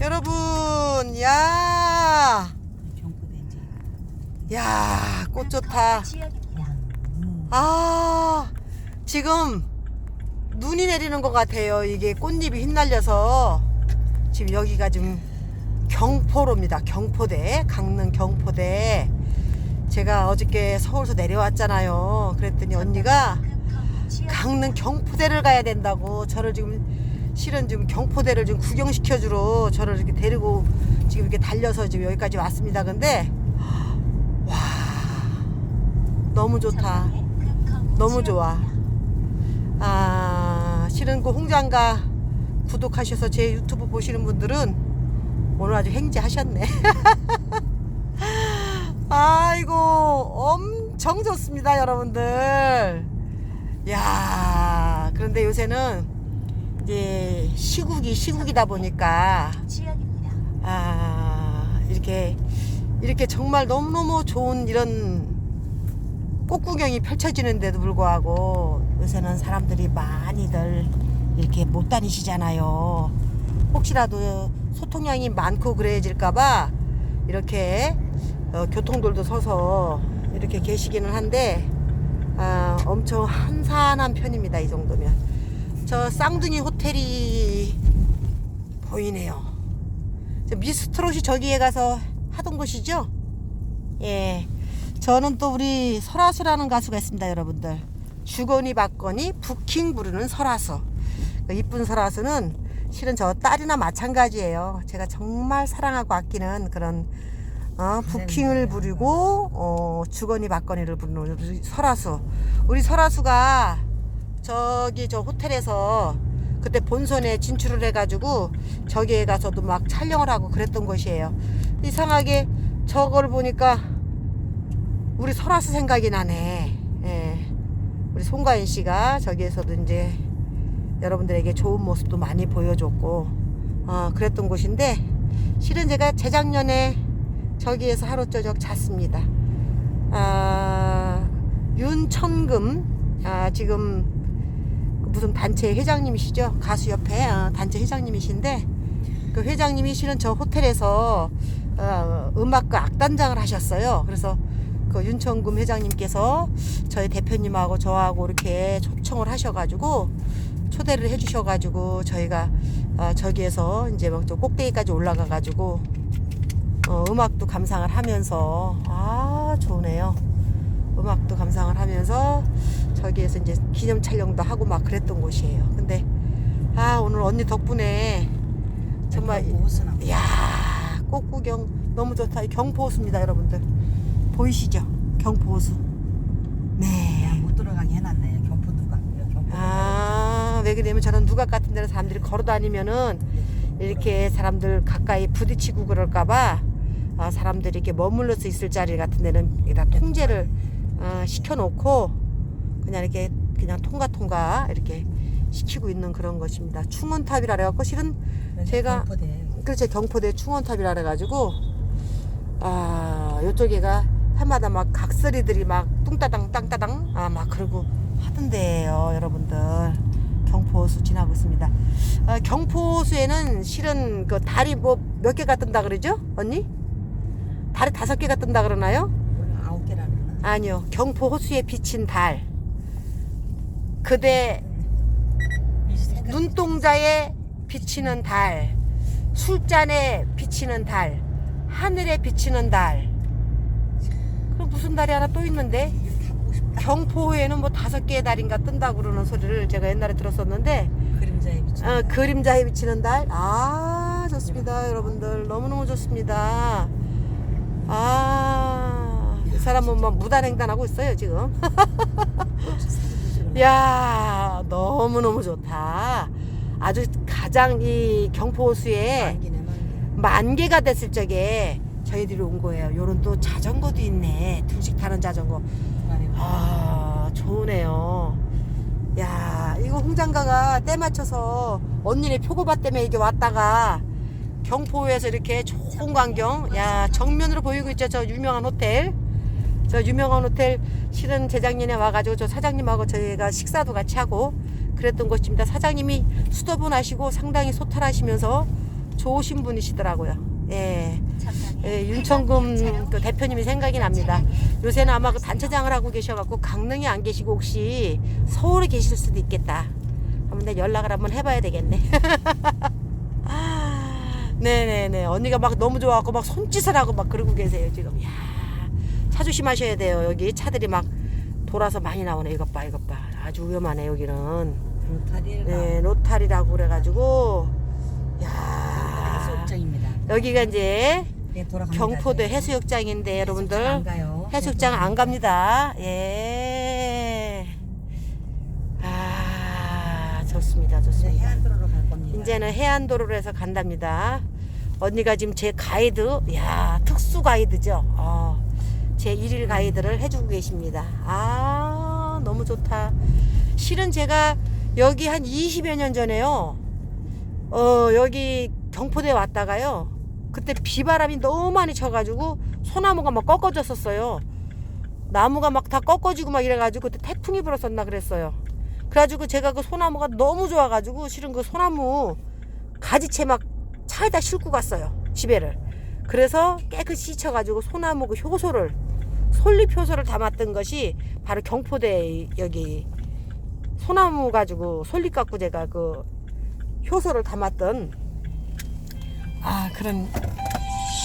여러분, 야. 야, 꽃 좋다. 아, 지금 눈이 내리는 것 같아요. 이게 꽃잎이 휘날려서 지금 여기가 지금 경포로입니다. 경포대, 강릉 경포대. 제가 어저께 서울서 내려왔잖아요. 그랬더니 언니가 강릉 경포대를 가야 된다고 저를 지금 실은 지금 경포대를 지금 구경시켜주러 저를 이렇게 데리고 지금 이렇게 달려서 지금 여기까지 왔습니다. 근데 와 너무 좋다. 너무 좋아. 아 실은 그 홍장가 구독하셔서 제 유튜브 보시는 분들은 오늘 아주 행지하셨네. 아이고 엄청 좋습니다 여러분들. 야 그런데 요새는 이제 시국이 시국이다 보니까 아 이렇게 이렇게 정말 너무너무 좋은 이런 꽃 구경이 펼쳐지는데도 불구하고 요새는 사람들이 많이들 이렇게 못 다니시잖아요. 혹시라도 소통량이 많고 그래질까봐 이렇게 어, 교통들도 서서 이렇게 계시기는 한데 아, 엄청 한산한 편입니다. 이 정도면 저 쌍둥이 호텔이 보이네요. 저 미스트롯이 저기에 가서 하던 곳이죠? 예. 저는 또 우리 설아수라는 가수가 있습니다, 여러분들. 주거니 받거니 부킹 부르는 설아수. 그 이쁜 설아수는 실은 저 딸이나 마찬가지예요. 제가 정말 사랑하고 아끼는 그런 어, 부킹을 부리고 어, 주거니 받거니를 부르는 설아수. 우리 설아수가 저기 저 호텔에서 그때 본선에 진출을 해가지고 저기에 가서도 막 촬영을 하고 그랬던 곳이에요. 이상하게 저걸 보니까 우리 설아수 생각이 나네. 예. 우리 송가인 씨가 저기에서도 이제 여러분들에게 좋은 모습도 많이 보여줬고, 어, 그랬던 곳인데, 실은 제가 재작년에 저기에서 하루 저녁 잤습니다. 아, 윤천금, 아, 지금 무슨 단체 회장님이시죠? 가수협회 어, 단체 회장님이신데, 그 회장님이 실은 저 호텔에서 어, 음악과 악단장을 하셨어요. 그래서 그 윤천금 회장님께서 저희 대표님하고 저하고 이렇게 초청을 하셔가지고 초대를 해주셔가지고 저희가 어, 저기에서 이제 막저 꼭대기까지 올라가가지고 어, 음악도 감상을 하면서 아 좋네요. 음악도 감상을 하면서 저기에서 이제 기념 촬영도 하고 막 그랬던 곳이에요. 근데 아 오늘 언니 덕분에 정말 호수나. 이야 꽃 구경 너무 좋다. 이 경포호수입니다, 여러분들. 보이시죠? 경포호수. 네. 못 들어가게 해놨네. 경포. 경포 아, 왜 그러냐면 저는 누각 같은 데로 사람들이 걸어 다니면은 이렇게 사람들 가까이 부딪히고 그럴까봐 아, 사람들이 이렇게 머물러 수 있을 자리 같은 데는 여기다 통제를 어, 시켜놓고 그냥 이렇게 그냥 통과 통과 이렇게 시키고 있는 그런 것입니다. 충원탑이라 그래갖고 실은 제가 경포대. 그렇죠. 경포대 충원탑이라 그래가지고 아 요쪽에가 해마다 막 각설이들이 막 뚱따당 땅따당 아 막 그러고 하던데요 여러분들. 경포호수 지나고 있습니다. 아, 경포호수에는 실은 그 달이 뭐몇 개가 뜬다 그러죠? 언니? 달이 다섯 개가 뜬다 그러나요? 아홉 개라는. 아니요. 경포호수에 비친 달 그대 눈동자에 비치는 달, 술잔에 비치는 달, 하늘에 비치는 달. 그럼 무슨 달이 하나 또 있는데 경포에는 뭐 다섯 개의 달인가 뜬다고 그러는 소리를 제가 옛날에 들었었는데 그림자에 비치. 어, 그림자에 비치는 달. 아 좋습니다 여러분들 너무너무 좋습니다. 아 이 사람은 뭐 무단횡단하고 있어요 지금. 야 너무너무 좋다. 아주 가장 이 경포호수에 만기네 만기. 만개 가 됐을 적에 저희들이 온 거예요. 요런 또 자전거도 있네. 둘씩 타는 자전거. 아 좋으네요. 야 이거 홍장가가 때 맞춰서 언니네 표고밭 때문에 이게 왔다가 경포에서 이렇게 좋은 광경. 야 정면으로 보이고 있죠. 저 유명한 호텔. 저 유명한 호텔 실은 재작년에 와가지고 저 사장님하고 저희가 식사도 같이 하고 그랬던 곳입니다. 사장님이 수도분 하시고 상당히 소탈하시면서 좋으신 분이시더라고요. 예. 예, 윤천금 그 대표님이 생각이 납니다. 요새는 아마 그 단체장을 하고 계셔갖고 강릉에 안 계시고 혹시 서울에 계실 수도 있겠다. 한번 내 연락을 한번 해봐야 되겠네. 아, 네네네. 언니가 막 너무 좋아하고 막 손짓을 하고 막 그러고 계세요 지금. 야, 차 조심하셔야 돼요. 여기 차들이 막 돌아서 많이 나오네. 이것 봐, 이것 봐. 아주 위험하네 여기는. 로타리가 네, 로타리라고 그래가지고. 야, 해수욕장입니다. 여기가 이제 네, 돌아갑니다. 경포대 이제. 해수욕장인데 해수욕장 안 여러분들 가요. 해수욕장 안 갑니다. 예. 아 좋습니다, 이제 좋습니다. 해안도로로 갈 겁니다. 이제는 해안도로로 해서 간답니다. 언니가 지금 제 가이드, 야 특수 가이드죠. 어, 제 일일 가이드를 해주고 계십니다. 아 너무 좋다. 실은 제가 여기 한 20여 년 전에요. 어 여기 경포대 왔다가요. 그때 비바람이 너무 많이 쳐가지고 소나무가 막 꺾어졌었어요. 나무가 막 다 꺾어지고 막 이래가지고 그때 태풍이 불었었나 그랬어요. 그래가지고 제가 그 소나무가 너무 좋아가지고 실은 그 소나무 가지채 막 차에다 싣고 갔어요 집에를. 그래서 깨끗이 씻어가지고 소나무 그 효소를 솔잎 효소를 담았던 것이 바로 경포대 여기 소나무 가지고 솔잎 갖고 제가 그 효소를 담았던 아 그런